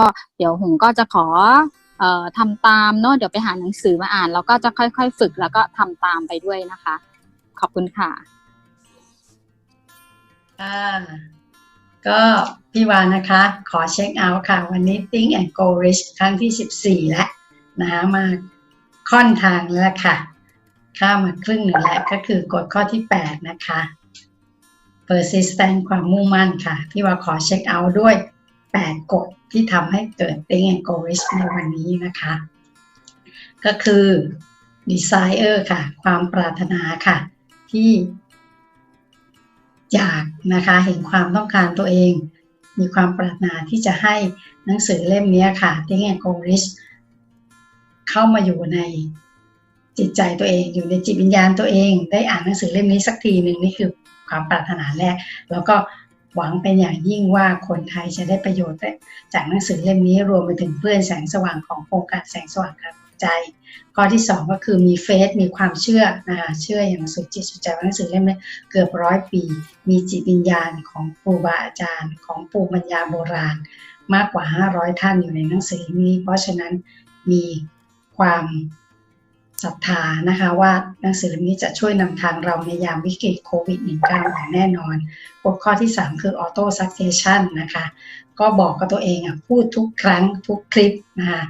ก็เดี๋ยวหงก็จะขอเอ่อทำตามเนาะเดี๋ยวไปหาหนังสือมาอ่าน แล้วก็จะค่อยๆ ฝึกแล้วก็ทำตามไปด้วยนะคะ ขอบคุณค่ะค่ะก็พี่วานนะคะ ขอเช็คเอาท์ค่ะ วันนี้ Think and Go Rich ครั้งที่ 14 แล้วนะคะมาค่อนทางแล้วค่ะ ข้ามมาครึ่งหนึ่งแล้วก็คือกฎข้อที่ 8 นะคะ persistent ความมุ่งมั่นค่ะ พี่ว่าขอเช็คเอาท์ด้วย 8 กฎที่ทำให้เกิด Think and Go Rich ในวันนี้นะคะ ก็คือ desire ค่ะ ความปรารถนาค่ะ ที่อยากนะคะเห็นความต้องการตัวเอง มีความปรารถนาที่จะให้หนังสือเล่มนี้ค่ะ Think and Go Rich เข้ามาอยู่ในจิตใจตัวเอง อยู่ในจิตวิญญาณตัวเอง ได้อ่านหนังสือเล่มนี้สักทีหนึ่งนี่คือความปรารถนาแรก แล้วก็ หวังเป็นอย่างยิ่งว่าคนไทยจะได้ประโยชน์จากหนังสือเล่มนี้รวมไปถึงเพื่อนแสงสว่างของโครงการแสงสว่างการใจข้อที่สองก็คือมีเฟซมีความเชื่อนะคะเชื่ออย่างสุดจิตสุดใจว่าหนังสือเล่มนี้เกือบร้อยปี มีจิตวิญญาณของครูบาอาจารย์ ของปู่ปัญญาโบราณ มากกว่า 500 ท่านอยู่ในหนังสือนี้ เพราะฉะนั้นมีความ ศรัทธานะคะว่าหนังสือเล่มนี้จะช่วยนำทางเราในยามวิกฤตโควิด -19 อย่างแน่นอนกฎข้อที่ 3 คือออโต้ซักเซชันนะคะ ก็บอกกับตัวเองอะพูดทุกครั้งทุกคลิปนะคะ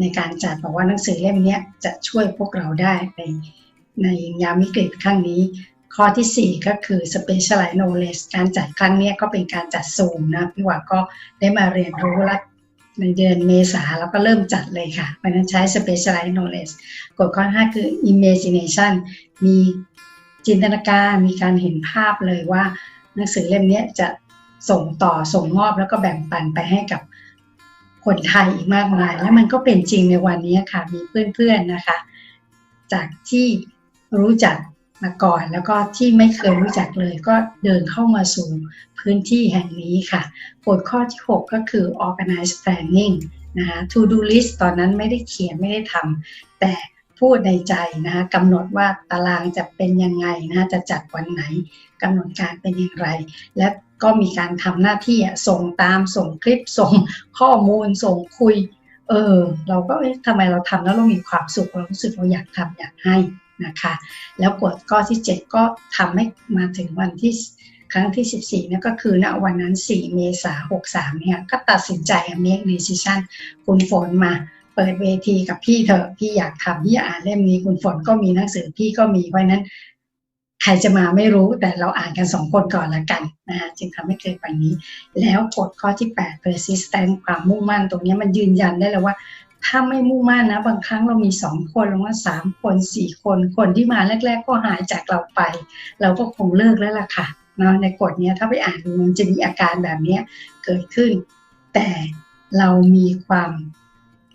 ในการจัดบอกว่าหนังสือเล่มนี้จะช่วยพวกเราได้ในในยามวิกฤตครั้งนี้ ข้อที่ 4 ก็คือ specialized knowledge การจัดครั้งนี้ก็เป็นการจัดซูมนะพี่ว่าก็ได้มาเรียนรู้และ ในเดือนเมษาแล้วก็เริ่มจัดเลยค่ะเพราะนั้นใช้ specialized knowledge กฎข้อ 5 คือ imagination มีจินตนาการมีการเห็นภาพเลยว่า หนังสือเล่มนี้จะส่งต่อส่งมอบแล้วก็แบ่งปันไปให้กับคนไทยอีกมากมาย และมันก็เป็นจริงในวันนี้ค่ะ มีเพื่อนๆนะคะ จากที่รู้จัก มาก่อน แล้วก็ที่ไม่เคยรู้จักเลยก็เดินเข้ามาสู่พื้นที่แห่งนี้ค่ะกฎข้อที่ 6 ก็คือ organize planning นะคะ to do list ตอนนั้นไม่ได้เขียนไม่ได้ทำแต่พูดในใจนะคะกำหนดว่าตารางจะเป็นยังไงนะจะจัดวันไหนกำหนดการเป็นอย่างไร และก็มีการทำหน้าที่ส่งตามส่งคลิปส่งข้อมูลส่งคุย เออ เราก็ทำไมเราทำแล้วเรามีความสุขเรารู้สึกเราอยากทำอยากให้ นะคะ แล้วกฎข้อที่ 7 ก็ทำให้มาถึงวันที่ครั้งที่ 14นั่นก็คือณวันนั้น 4 เมษายน 63 เนี่ย ก็ตัดสินใจ make decision คุณฝนมาเปิดเวทีกับพี่เถอะพี่อยากทำพี่อ่านเล่มนี้คุณฝนก็มีหนังสือพี่ก็มีเพราะนั้น ใครจะมาไม่รู้แต่เราอ่านกันสองคนก่อนละกันนะคะจึงทำให้เกิดวันนี้ แล้วกฎข้อที่ 8 persistent ความมุ่งมั่นตรงนี้มันยืนยันได้เลยว่า ถ้าไม่มุ่งมั่นนะ บางครั้งเรามีสองคนหรือว่าสามคนสี่คนคนที่มาแรก ๆ ก็หายจากเราไป เราก็คงเลิกแล้วล่ะค่ะเนาะในกฎนี้ถ้าไปอ่านดูมันจะมีอาการแบบนี้เกิดขึ้น แต่เรามีความ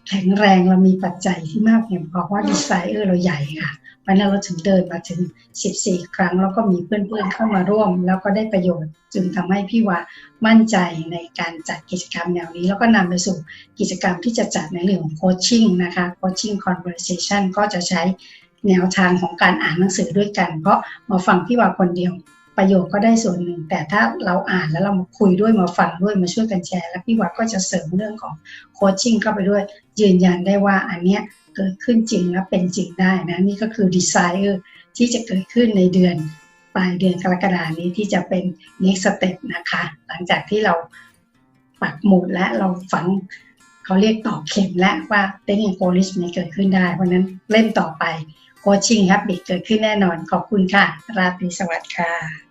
แข็งแรงเรามีปัจจัยที่มากเพียงพอเพราะดีไซเออร์เราใหญ่ค่ะเพราะนั้นเราถึงเดินมาถึง 14 ครั้ง แล้วก็มีเพื่อนๆเข้ามาร่วม แล้วก็ได้ประโยชน์จึงทำให้พี่ว่ามั่นใจในการจัดกิจกรรมแนวนี้ แล้วก็นำไปสู่กิจกรรมที่จะจัดในเรื่องของโคชชิ่งนะคะโคชชิ่งคอนเวอร์เซชันก็จะใช้แนวทางของการอ่านหนังสือด้วยกัน เพราะมาฟังพี่ว่าคนเดียว ประโยชน์ก็ได้ส่วนหนึ่ง แต่ถ้าเราอ่านแล้วเรามาคุยด้วยมาฟังด้วยมาช่วยกันแชร์ แล้วพี่วัดก็จะเสริมเรื่องของโคชชิ่งเข้าไปด้วย ยืนยันได้ว่าอันเนี้ยเกิดขึ้นจริงและเป็นจริงได้นะนี่ก็คือดีไซเออร์ที่จะเกิดขึ้นในเดือนปลายเดือนกรกฎานี้ที่จะเป็น next step นะคะ หลังจากที่เราปักหมุดและเราฝังเขาเรียกตอกเข็มและว่าเต็งโกลิชไม่เกิดขึ้นได้ เพราะนั้นเล่นต่อไปโคชชิ่งครับบิเกิดขึ้นแน่นอนขอบคุณค่ะ ราตรีสวัสดิ์ค่ะ